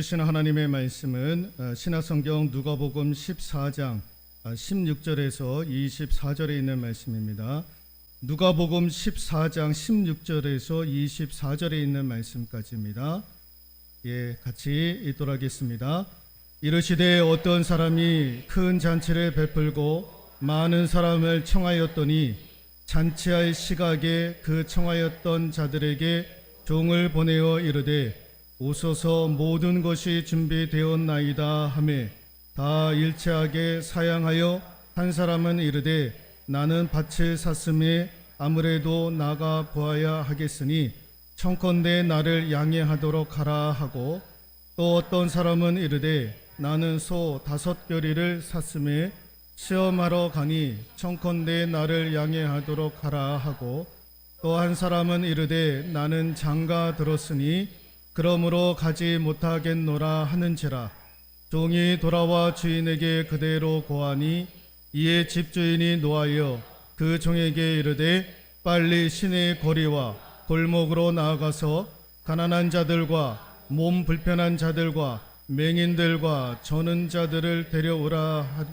주신 하나님의 말씀은 어, 신약성경 누가복음 14장 아, 16절에서 24절에 있는 말씀입니다. 누가복음 14장 16절에서 24절에 있는 말씀까지입니다. 예, 같이 읽도록 하겠습니다. 이르시되 어떤 사람이 큰 잔치를 베풀고 많은 사람을 청하였더니 잔치할 시각에 그 청하였던 자들에게 종을 보내어 이르되 오소서 모든 것이 준비되었나이다 하매 다 일체하게 사양하여 한 사람은 이르되 나는 밭을 샀음에 아무래도 나가 보아야 하겠으니 청컨대 나를 양해하도록 하라 하고 또 어떤 사람은 이르되 나는 소 다섯 별이를 샀음에 시험하러 가니 청컨대 나를 양해하도록 하라 하고 또 한 사람은 이르되 나는 장가 들었으니 그러므로 가지 못하겠노라 하는지라 종이 돌아와 주인에게 그대로 고하니 이에 집주인이 노하여 그 종에게 이르되 빨리 시내 거리와 골목으로 나아가서 가난한 자들과 몸 불편한 자들과 맹인들과 저는 자들을 데려오라 하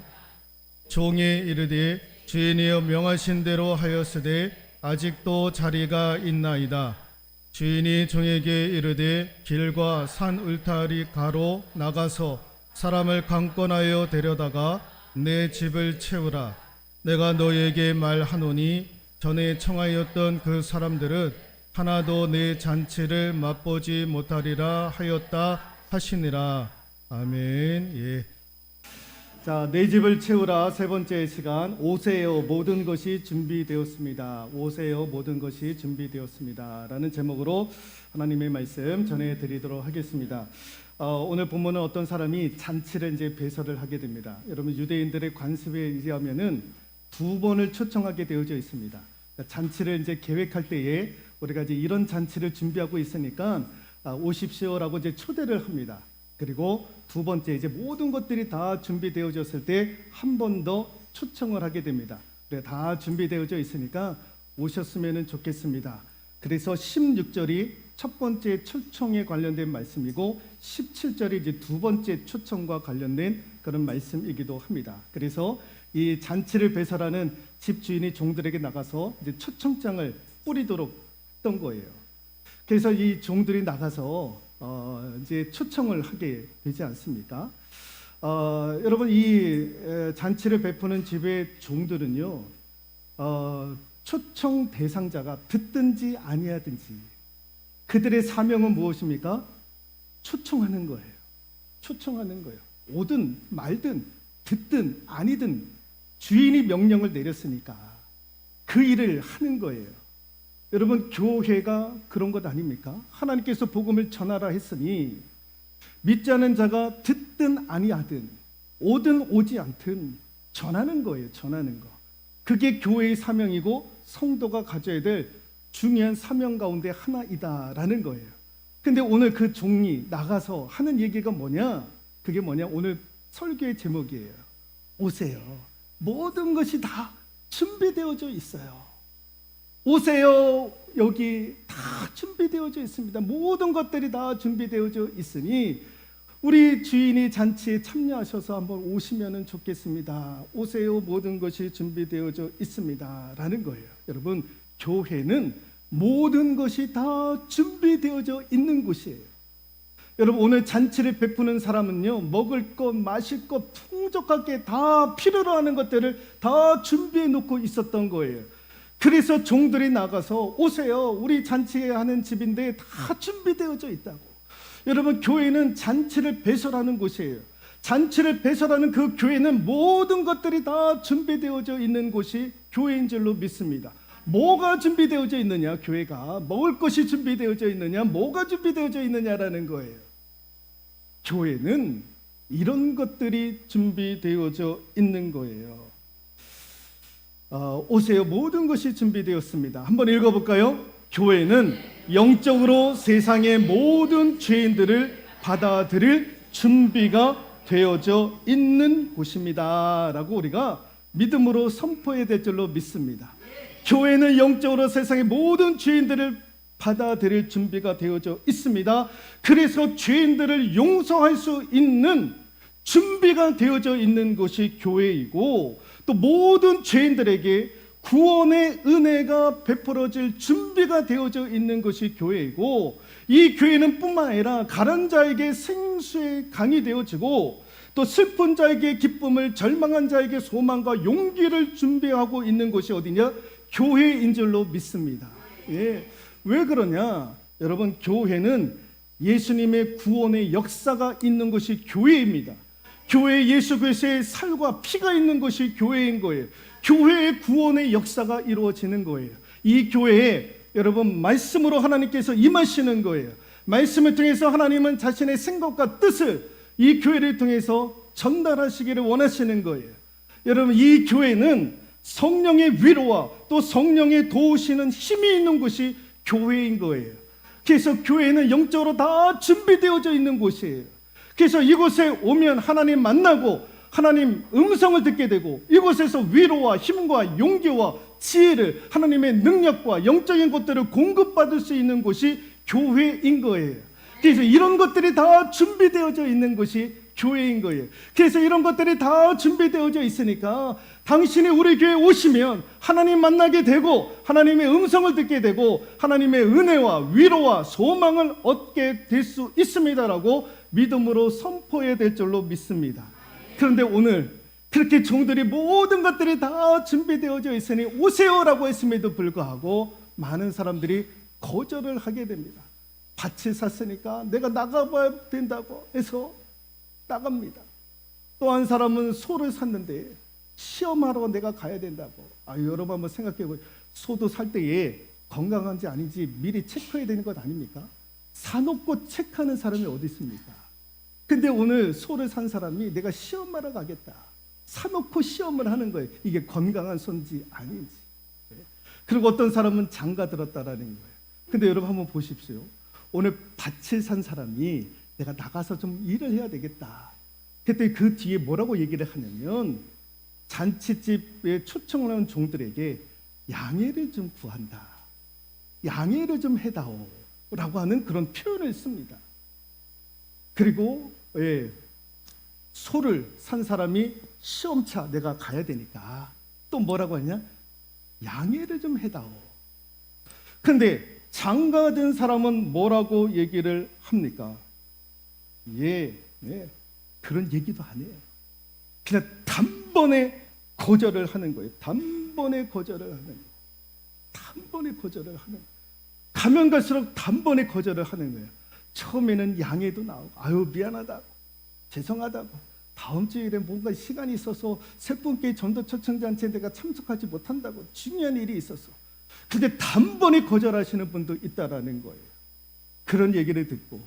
종이 이르되 주인이여 명하신 대로 하였으되 아직도 자리가 있나이다. 주인이 종에게 이르되 길과 산 울타리 가로 나가서 사람을 강권하여 데려다가 내 집을 채우라. 내가 너에게 말하노니 전에 청하였던 그 사람들은 하나도 내 잔치를 맛보지 못하리라 하였다 하시니라. 아멘. 예. 자, 내 집을 채우라 세 번째 시간 오세요 모든 것이 준비되었습니다. 오세요 모든 것이 준비되었습니다라는 제목으로 하나님의 말씀 전해 드리도록 하겠습니다. 어, 오늘 본문은 어떤 사람이 잔치를 이제 배설을 하게 됩니다. 여러분 유대인들의 관습에 의하면은 두 번을 초청하게 되어져 있습니다. 그러니까 잔치를 이제 계획할 때에 우리가 이제 이런 잔치를 준비하고 있으니까 아, 오십시오라고 이제 초대를 합니다. 그리고 두 번째 이제 모든 것들이 다 준비되어졌을 때 한 번 더 초청을 하게 됩니다. 그래 다 준비되어져 있으니까 오셨으면 좋겠습니다. 그래서 16절이 첫 번째 초청에 관련된 말씀이고 17절이 이제 두 번째 초청과 관련된 그런 말씀이기도 합니다. 그래서 이 잔치를 배설하는 집 주인이 종들에게 나가서 이제 초청장을 뿌리도록 했던 거예요. 그래서 이 종들이 나가서 어, 이제 초청을 하게 되지 않습니까? 어, 여러분 이 에, 잔치를 베푸는 집의 종들은요, 어, 초청 대상자가 듣든지 아니하든지 그들의 사명은 무엇입니까? 초청하는 거예요. 초청하는 거예요. 오든 말든 듣든 아니든 주인이 명령을 내렸으니까 그 일을 하는 거예요. 여러분 교회가 그런 것 아닙니까? 하나님께서 복음을 전하라 했으니 믿지 않은 자가 듣든 아니하든 오든 오지 않든 전하는 거예요. 전하는 거. 그게 교회의 사명이고 성도가 가져야 될 중요한 사명 가운데 하나이다라는 거예요. 근데 오늘 그 종이 나가서 하는 얘기가 뭐냐? 그게 뭐냐? 오늘 설교의 제목이에요. 오세요. 모든 것이 다 준비되어져 있어요. 오세요. 여기 다 준비되어져 있습니다. 모든 것들이 다 준비되어져 있으니 우리 주인이 잔치에 참여하셔서 한번 오시면 좋겠습니다. 오세요. 모든 것이 준비되어져 있습니다. 라는 거예요. 여러분, 교회는 모든 것이 다 준비되어져 있는 곳이에요. 여러분, 오늘 잔치를 베푸는 사람은요, 먹을 것, 마실 것, 풍족하게 다 필요로 하는 것들을 다 준비해 놓고 있었던 거예요. 그래서 종들이 나가서 오세요. 우리 잔치하는 집인데 다 준비되어져 있다고. 여러분 교회는 잔치를 배설하는 곳이에요. 잔치를 배설하는 그 교회는 모든 것들이 다 준비되어져 있는 곳이 교회인 줄로 믿습니다. 뭐가 준비되어져 있느냐? 교회가 먹을 것이 준비되어져 있느냐? 뭐가 준비되어져 있느냐라는 거예요. 교회는 이런 것들이 준비되어져 있는 거예요. 어, 오세요. 모든 것이 준비되었습니다. 한번 읽어볼까요? 교회는 영적으로 세상의 모든 죄인들을 받아들일 준비가 되어져 있는 곳입니다. 라고 우리가 믿음으로 선포해야 될 줄로 믿습니다. 교회는 영적으로 세상의 모든 죄인들을 받아들일 준비가 되어져 있습니다. 그래서 죄인들을 용서할 수 있는 준비가 되어져 있는 것이 교회이고 또 모든 죄인들에게 구원의 은혜가 베풀어질 준비가 되어져 있는 것이 교회이고 이 교회는 뿐만 아니라 가난 자에게 생수의 강이 되어지고 또 슬픈 자에게 기쁨을 절망한 자에게 소망과 용기를 준비하고 있는 곳이 어디냐 교회인 줄로 믿습니다. 예. 왜 그러냐? 여러분 교회는 예수님의 구원의 역사가 있는 것이 교회입니다. 교회 예수 그리스도의 살과 피가 있는 것이 교회인 거예요. 교회의 구원의 역사가 이루어지는 거예요. 이 교회에 여러분 말씀으로 하나님께서 임하시는 거예요. 말씀을 통해서 하나님은 자신의 생각과 뜻을 이 교회를 통해서 전달하시기를 원하시는 거예요. 여러분 이 교회는 성령의 위로와 또 성령의 도우시는 힘이 있는 곳이 교회인 거예요. 그래서 교회는 영적으로 다 준비되어져 있는 곳이에요. 그래서 이곳에 오면 하나님 만나고 하나님 음성을 듣게 되고 이곳에서 위로와 힘과 용기와 지혜를 하나님의 능력과 영적인 것들을 공급받을 수 있는 곳이 교회인 거예요. 그래서 이런 것들이 다 준비되어져 있는 것이 교회인 거예요. 그래서 이런 것들이 다 준비되어져 있으니까 당신이 우리 교회 오시면 하나님 만나게 되고 하나님의 음성을 듣게 되고 하나님의 은혜와 위로와 소망을 얻게 될 수 있습니다라고 믿음으로 선포해야 될 줄로 믿습니다. 그런데 오늘 그렇게 종들이 모든 것들이 다 준비되어져 있으니 오세요라고 했음에도 불구하고 많은 사람들이 거절을 하게 됩니다. 밭을 샀으니까 내가 나가봐야 된다고 해서 나갑니다. 또 한 사람은 소를 샀는데 시험하러 내가 가야 된다고. 아, 여러분 한번 생각해 보세요. 소도 살 때에 건강한지 아닌지 미리 체크해야 되는 것 아닙니까? 사놓고 체크하는 사람이 어디 있습니까? 근데 오늘 소를 산 사람이 내가 시험하러 가겠다. 사놓고 시험을 하는 거예요. 이게 건강한 소인지 아닌지. 네. 그리고 어떤 사람은 장가 들었다라는 거예요. 근데 여러분 한번 보십시오. 오늘 밭을 산 사람이 내가 나가서 좀 일을 해야 되겠다. 그때 그 뒤에 뭐라고 얘기를 하냐면 잔치집에 초청을 한 종들에게 양해를 좀 구한다. 양해를 좀 해다오. 라고 하는 그런 표현을 씁니다. 그리고 예, 소를 산 사람이 시험차 내가 가야 되니까 또 뭐라고 하냐? 양해를 좀 해다오. 근데 장가든 사람은 뭐라고 얘기를 합니까? 예, 예, 그런 얘기도 안 해요. 그냥 단번에 거절을 하는 거예요. 단번에 거절을 하는 거예요. 단번에 거절을 하는 거예요. 가면 갈수록 단번에 거절을 하는 거예요. 처음에는 양해도 나오고, 아유, 미안하다고, 죄송하다고, 다음 주일에 뭔가 시간이 있어서 세 분께 전도 초청잔치에 내가 참석하지 못한다고, 중요한 일이 있어서. 근데 단번에 거절하시는 분도 있다라는 거예요. 그런 얘기를 듣고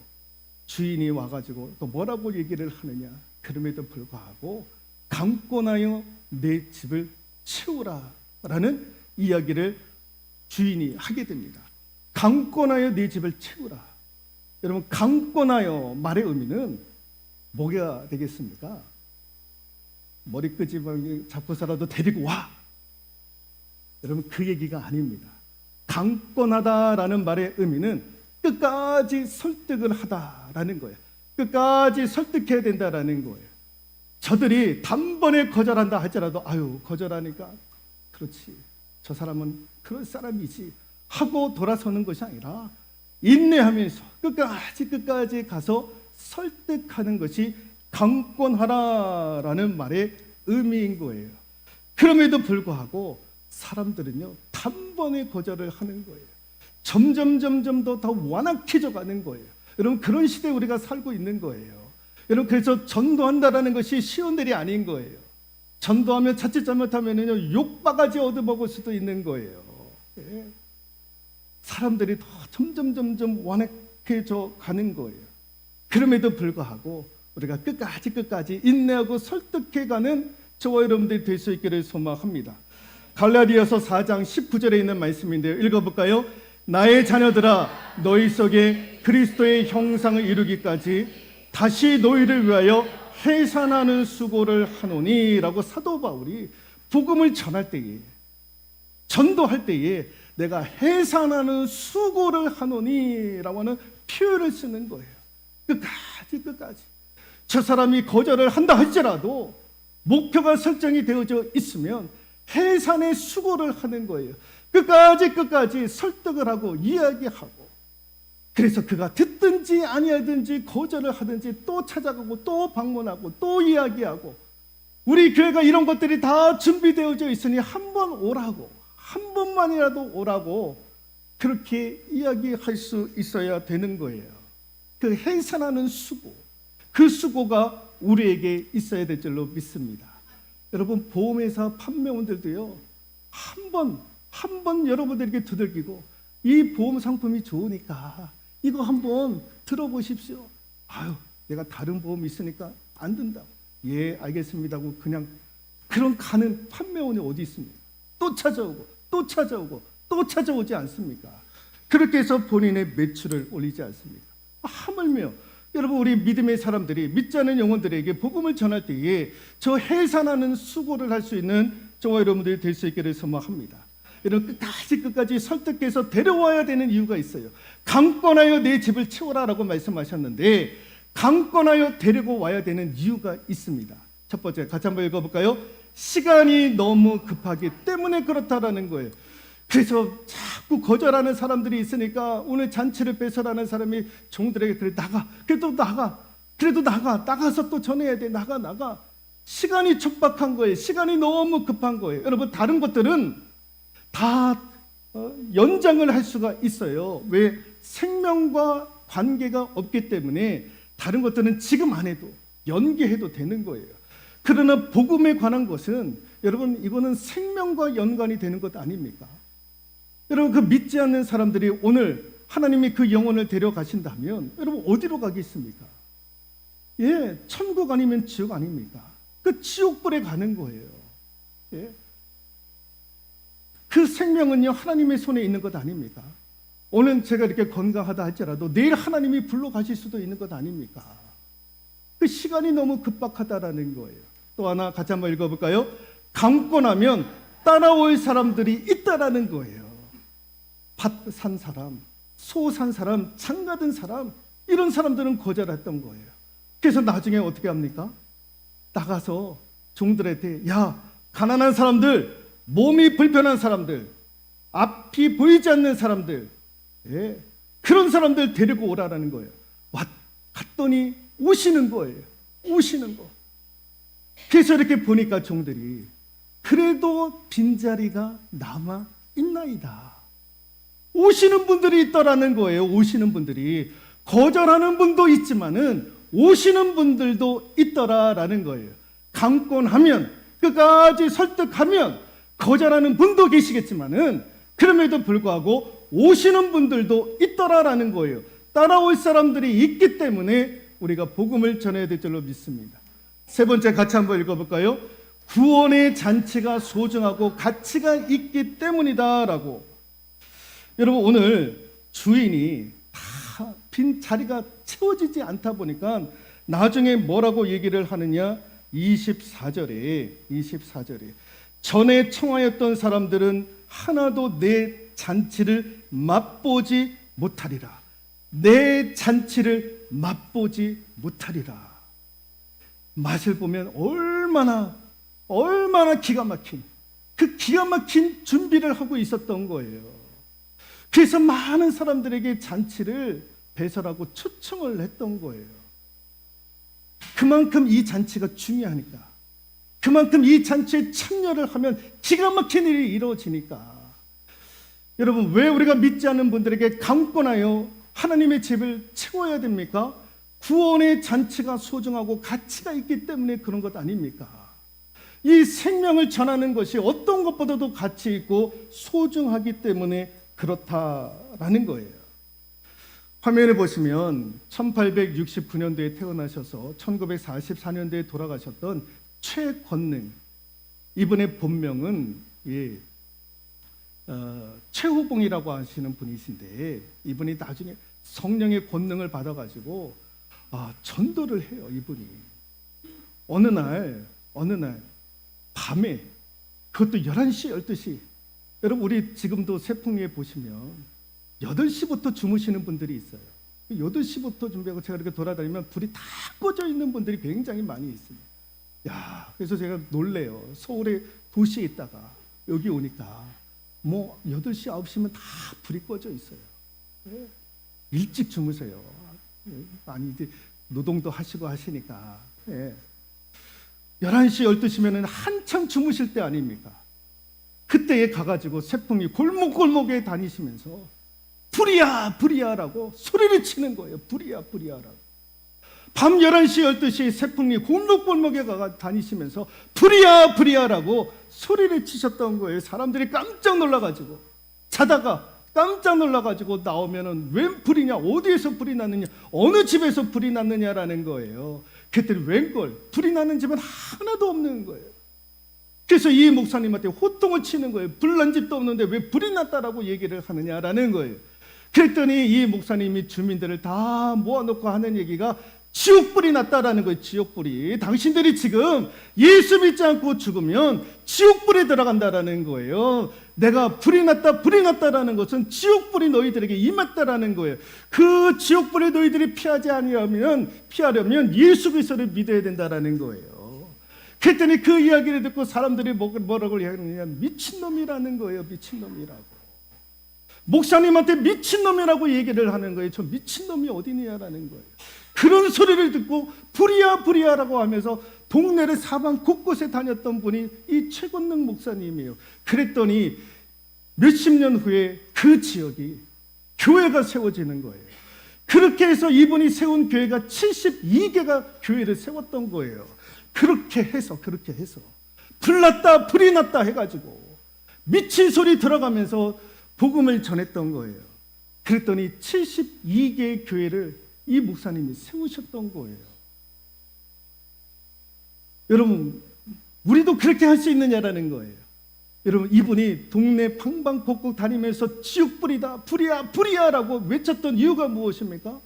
주인이 와가지고 또 뭐라고 얘기를 하느냐. 그럼에도 불구하고 강권하여 내 집을 채우라 라는 이야기를 주인이 하게 됩니다. 강권하여 내 집을 채우라. 여러분 강권하여 말의 의미는 뭐가 되겠습니까? 머리 끄집어 잡고서라도 데리고 와. 여러분 그 얘기가 아닙니다. 강권하다라는 말의 의미는 끝까지 설득을 하다라는 거예요. 끝까지 설득해야 된다라는 거예요. 저들이 단번에 거절한다 할지라도 아유 거절하니까 그렇지 저 사람은 그럴 사람이지 하고 돌아서는 것이 아니라 인내하면서 끝까지 끝까지 가서 설득하는 것이 강권하라라는 말의 의미인 거예요. 그럼에도 불구하고 사람들은요 단번에 거절을 하는 거예요. 점점 점점 더 더 완악해져 가는 거예요. 여러분 그런 시대에 우리가 살고 있는 거예요. 여러분 그래서 전도한다라는 것이 쉬운 일이 아닌 거예요. 전도하면 자칫 잘못하면은요 욕바가지 얻어먹을 수도 있는 거예요. 예. 사람들이 더 점점 점점 완악해져 가는 거예요. 그럼에도 불구하고 우리가 끝까지 끝까지 인내하고 설득해가는 저와 여러분들이 될 수 있기를 소망합니다. 갈라디아서 4장 19절에 있는 말씀인데요. 읽어볼까요? 나의 자녀들아 너희 속에 그리스도의 형상을 이루기까지 다시 너희를 위하여 해산하는 수고를 하노니라고 사도 바울이 복음을 전할 때에 전도할 때에 내가 해산하는 수고를 하노니라고 하는 표현을 쓰는 거예요. 끝까지 끝까지. 저 사람이 거절을 한다 할지라도 목표가 설정이 되어져 있으면 해산의 수고를 하는 거예요. 끝까지 끝까지 설득을 하고 이야기하고 그래서 그가 듣든지 아니하든지 거절을 하든지 또 찾아가고 또 방문하고 또 이야기하고 우리 교회가 이런 것들이 다 준비되어져 있으니 한 번 오라고 한 번만이라도 오라고 그렇게 이야기할 수 있어야 되는 거예요. 그 해산하는 수고 그 수고가 우리에게 있어야 될 줄로 믿습니다. 여러분 보험회사 판매원들도요 한 번 한 번 여러분들에게 두들기고 이 보험 상품이 좋으니까 이거 한번 들어보십시오. 아유 내가 다른 보험 있으니까 안 든다고. 예 알겠습니다고 그냥 그런 가는 판매원이 어디 있습니까? 또 찾아오고 또 찾아오고 또 찾아오지 않습니까? 그렇게 해서 본인의 매출을 올리지 않습니까? 하물며 여러분 우리 믿음의 사람들이 믿지 않는 영혼들에게 복음을 전할 때에 저 해산하는 수고를 할 수 있는 저와 여러분들이 될 수 있기를 소망합니다. 여러분 끝까지 끝까지 설득해서 데려와야 되는 이유가 있어요. 강권하여 내 집을 채워라라고 말씀하셨는데 강권하여 데리고 와야 되는 이유가 있습니다. 첫 번째 같이 한번 읽어볼까요? 시간이 너무 급하기 때문에 그렇다라는 거예요. 그래서 자꾸 거절하는 사람들이 있으니까 오늘 잔치를 뺏어라는 사람이 종들에게 그래 나가 그래도 나가 그래도 나가 나가서 또 전해야 돼 나가 나가 시간이 촉박한 거예요 시간이 너무 급한 거예요 여러분 다른 것들은 다 어, 연장을 할 수가 있어요 왜 생명과 관계가 없기 때문에 다른 것들은 지금 안 해도 연계해도 되는 거예요 그러나 복음에 관한 것은 여러분 이거는 생명과 연관이 되는 것 아닙니까? 여러분 그 믿지 않는 사람들이 오늘 하나님이 그 영혼을 데려가신다면 여러분 어디로 가겠습니까? 예, 천국 아니면 지옥 아닙니까? 그 지옥불에 가는 거예요. 예. 그 생명은요 하나님의 손에 있는 것 아닙니까? 오늘 제가 이렇게 건강하다 할지라도 내일 하나님이 불러 가실 수도 있는 것 아닙니까? 그 시간이 너무 급박하다라는 거예요. 또 하나 같이 한번 읽어볼까요? 강권하면 따라올 사람들이 있다라는 거예요. 밭 산 사람, 소 산 사람, 장가든 사람 이런 사람들은 거절했던 거예요. 그래서 나중에 어떻게 합니까? 나가서 종들한테 야 가난한 사람들, 몸이 불편한 사람들, 앞이 보이지 않는 사람들, 예, 그런 사람들 데리고 오라라는 거예요. 왔 갔더니 오시는 거예요. 오시는 거. 그래서 이렇게 보니까 종들이 그래도 빈자리가 남아 있나이다. 오시는 분들이 있다라는 거예요. 오시는 분들이 거절하는 분도 있지만은 오시는 분들도 있더라라는 거예요. 강권하면 끝까지 설득하면 거절하는 분도 계시겠지만은 그럼에도 불구하고 오시는 분들도 있더라라는 거예요. 따라올 사람들이 있기 때문에 우리가 복음을 전해야 될 줄로 믿습니다. 세 번째 같이 한번 읽어볼까요? 구원의 잔치가 소중하고 가치가 있기 때문이다라고. 여러분 오늘 주인이 다 빈 자리가 채워지지 않다 보니까 나중에 뭐라고 얘기를 하느냐? 24절에 24절에 전에 청하였던 사람들은 하나도 내 잔치를 맛보지 못하리라. 내 잔치를 맛보지 못하리라. 맛을 보면 얼마나 얼마나 기가 막힌 그 기가 막힌 준비를 하고 있었던 거예요. 그래서 많은 사람들에게 잔치를 배설하고 초청을 했던 거예요. 그만큼 이 잔치가 중요하니까. 그만큼 이 잔치에 참여를 하면 기가 막힌 일이 이루어지니까. 여러분, 왜 우리가 믿지 않는 분들에게 강권하여 하나님의 집을 채워야 됩니까? 구원의 잔치가 소중하고 가치가 있기 때문에 그런 것 아닙니까? 이 생명을 전하는 것이 어떤 것보다도 가치 있고 소중하기 때문에 그렇다라는 거예요. 화면에 보시면 1869년도에 태어나셔서 1944년도에 돌아가셨던 최권능 이분의 본명은 예, 어, 최후봉이라고 하시는 분이신데 이분이 나중에 성령의 권능을 받아가지고 아, 전도를 해요 이분이 어느 날 어느 날 밤에 그것도 11시 12시 여러분 우리 지금도 세풍리에 보시면 8시부터 주무시는 분들이 있어요. 8시부터 준비하고 제가 이렇게 돌아다니면 불이 다 꺼져 있는 분들이 굉장히 많이 있습니다. 야, 그래서 제가 놀래요. 서울에 도시에 있다가 여기 오니까 뭐 8시, 9시면 다 불이 꺼져 있어요. 예. 일찍 주무세요. 예. 많이 이제 노동도 하시고 하시니까. 예. 11시, 12시면은 한참 주무실 때 아닙니까? 그때에 가가지고 세풍이 골목골목에 다니시면서 불이야, 불이야라고 소리를 치는 거예요. 불이야, 불이야라고. 밤 11시, 12시 세풍이 골목골목에 가 다니시면서 불이야, 불이야라고 소리를 치셨던 거예요. 사람들이 깜짝 놀라가지고 자다가 깜짝 놀라가지고 나오면은 웬 불이냐, 어디에서 불이 났느냐, 어느 집에서 불이 났느냐라는 거예요. 그랬더니 웬걸 불이 나는 집은 하나도 없는 거예요. 그래서 이 목사님한테 호통을 치는 거예요. 불난 집도 없는데 왜 불이 났다라고 얘기를 하느냐라는 거예요. 그랬더니 이 목사님이 주민들을 다 모아놓고 하는 얘기가 지옥불이 났다라는 거예요. 지옥불이. 당신들이 지금 예수 믿지 않고 죽으면 지옥불에 들어간다라는 거예요. 내가 불이 났다, 불이 났다라는 것은 지옥불이 너희들에게 임했다라는 거예요. 그 지옥불에 너희들이 피하지 아니하면 피하려면 예수 그리스도를 믿어야 된다라는 거예요. 그랬더니 그 이야기를 듣고 사람들이 뭐- 뭐라고 하느냐 미친놈이라는 거예요. 미친놈이라고. 목사님한테 미친놈이라고 얘기를 하는 거예요. 저 미친놈이 어디냐라는 거예요. 그런 소리를 듣고 불이야 불이야라고 하면서 동네를 사방 곳곳에 다녔던 분이 이 최건능 목사님이에요. 그랬더니 몇십 년 후에 그 지역이 교회가 세워지는 거예요. 그렇게 해서 이분이 세운 교회가 72개가 교회를 세웠던 거예요. 그렇게 해서 그렇게 해서 불났다 불이 났다 해가지고 미친 소리 들어가면서 복음을 전했던 거예요. 그랬더니 72개의 교회를 이 목사님이 세우셨던 거예요. 여러분, 우리도 그렇게 할 수 있느냐라는 거예요. 여러분, 이분이 동네 방방곡곡 다니면서 지옥불이다, 불이야, 불이야 라고 외쳤던 이유가 무엇입니까?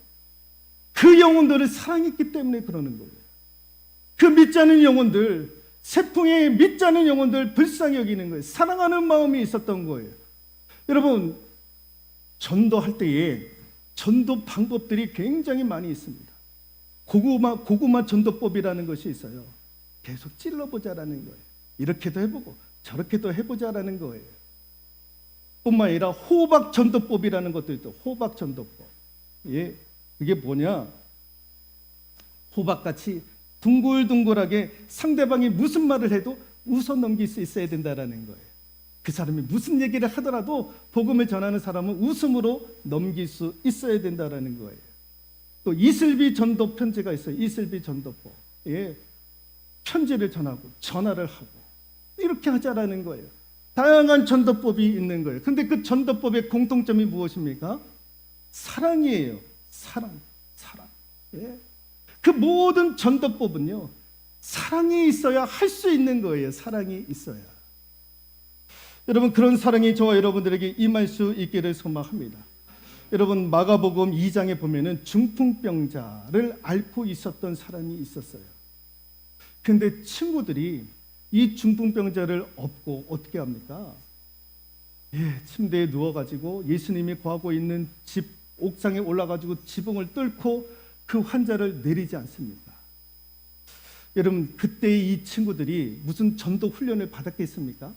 그 영혼들을 사랑했기 때문에 그러는 거예요. 그 믿지 않은 영혼들, 세풍에 믿지 않은 영혼들 불쌍히 여기는 거예요. 사랑하는 마음이 있었던 거예요. 여러분, 전도할 때에 전도 방법들이 굉장히 많이 있습니다. 고구마, 고구마 전도법이라는 것이 있어요. 계속 찔러보자라는 거예요. 이렇게도 해보고 저렇게도 해보자라는 거예요. 뿐만 아니라 호박 전도법이라는 것도 있고 호박 전도법. 예, 그게 뭐냐? 호박같이 둥글둥글하게 상대방이 무슨 말을 해도 웃어 넘길 수 있어야 된다라는 거예요. 그 사람이 무슨 얘기를 하더라도 복음을 전하는 사람은 웃음으로 넘길 수 있어야 된다라는 거예요. 또 이슬비 전도 편지가 있어요. 이슬비 전도법. 예. 편지를 전하고 전화를 하고 이렇게 하자라는 거예요. 다양한 전도법이 있는 거예요. 근데 그 전도법의 공통점이 무엇입니까? 사랑이에요. 사랑. 사랑. 예. 그 모든 전도법은요. 사랑이 있어야 할 수 있는 거예요. 사랑이 있어야. 여러분 그런 사랑이 저와 여러분들에게 임할 수 있기를 소망합니다. 여러분 마가복음 2장에 보면은 중풍병자를 앓고 있었던 사람이 있었어요. 근데 친구들이 이 중풍병자를 업고 어떻게 합니까? 예, 침대에 누워 가지고 예수님이 거하고 있는 집 옥상에 올라 가지고 지붕을 뚫고 그 환자를 내리지 않습니까? 여러분 그때 이 친구들이 무슨 전도 훈련을 받았겠습니까?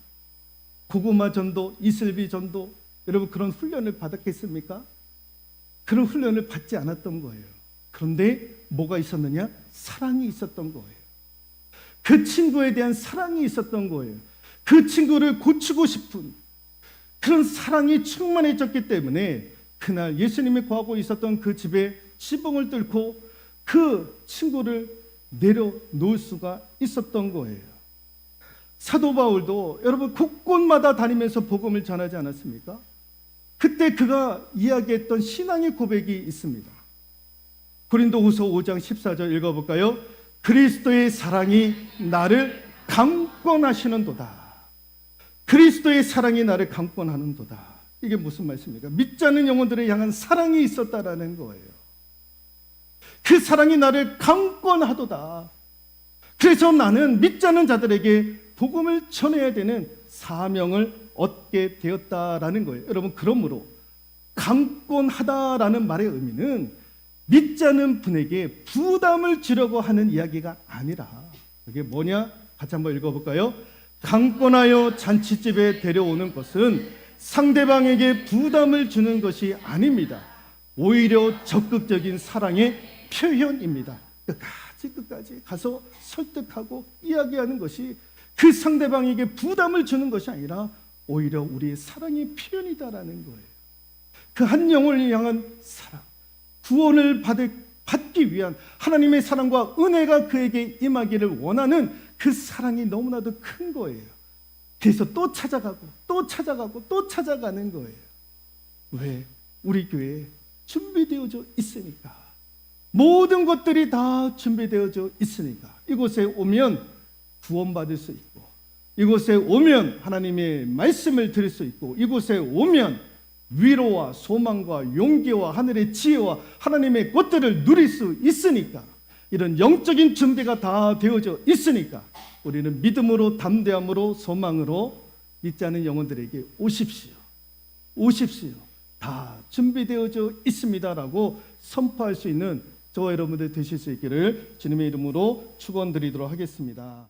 고구마 전도, 이슬비 전도, 여러분 그런 훈련을 받았겠습니까? 그런 훈련을 받지 않았던 거예요. 그런데 뭐가 있었느냐? 사랑이 있었던 거예요. 그 친구에 대한 사랑이 있었던 거예요. 그 친구를 고치고 싶은 그런 사랑이 충만해졌기 때문에 그날 예수님이 거하고 있었던 그 집에 지붕을 뚫고 그 친구를 내려놓을 수가 있었던 거예요. 사도 바울도 여러분 곳곳마다 다니면서 복음을 전하지 않았습니까? 그때 그가 이야기했던 신앙의 고백이 있습니다. 고린도후서 5장 14절 읽어볼까요? 그리스도의 사랑이 나를 강권하시는도다. 그리스도의 사랑이 나를 강권하는도다. 이게 무슨 말씀입니까? 믿지 않는 영혼들을 향한 사랑이 있었다라는 거예요. 그 사랑이 나를 강권하도다. 그래서 나는 믿지 않는 자들에게 복음을 전해야 되는 사명을 얻게 되었다라는 거예요. 여러분 그러므로 강권하다라는 말의 의미는 믿지 않는 분에게 부담을 주려고 하는 이야기가 아니라 이게 뭐냐? 같이 한번 읽어볼까요? 강권하여 잔치집에 데려오는 것은 상대방에게 부담을 주는 것이 아닙니다. 오히려 적극적인 사랑의 표현입니다. 끝까지 끝까지 가서 설득하고 이야기하는 것이 그 상대방에게 부담을 주는 것이 아니라 오히려 우리의 사랑의 표현이다라는 거예요. 그 한 영혼을 향한 사랑, 구원을 받을, 받기 위한 하나님의 사랑과 은혜가 그에게 임하기를 원하는 그 사랑이 너무나도 큰 거예요. 그래서 또 찾아가고 또 찾아가고 또 찾아가는 거예요. 왜? 우리 교회에 준비되어져 있으니까. 모든 것들이 다 준비되어져 있으니까. 이곳에 오면 구원받을 수 있고, 이곳에 오면 하나님의 말씀을 들을 수 있고, 이곳에 오면 위로와 소망과 용기와 하늘의 지혜와 하나님의 것들을 누릴 수 있으니까. 이런 영적인 준비가 다 되어져 있으니까 우리는 믿음으로 담대함으로 소망으로 믿지 않은 영혼들에게 오십시오. 오십시오. 다 준비되어져 있습니다라고 선포할 수 있는 저와 여러분들 되실 수 있기를 주님의 이름으로 축원드리도록 하겠습니다.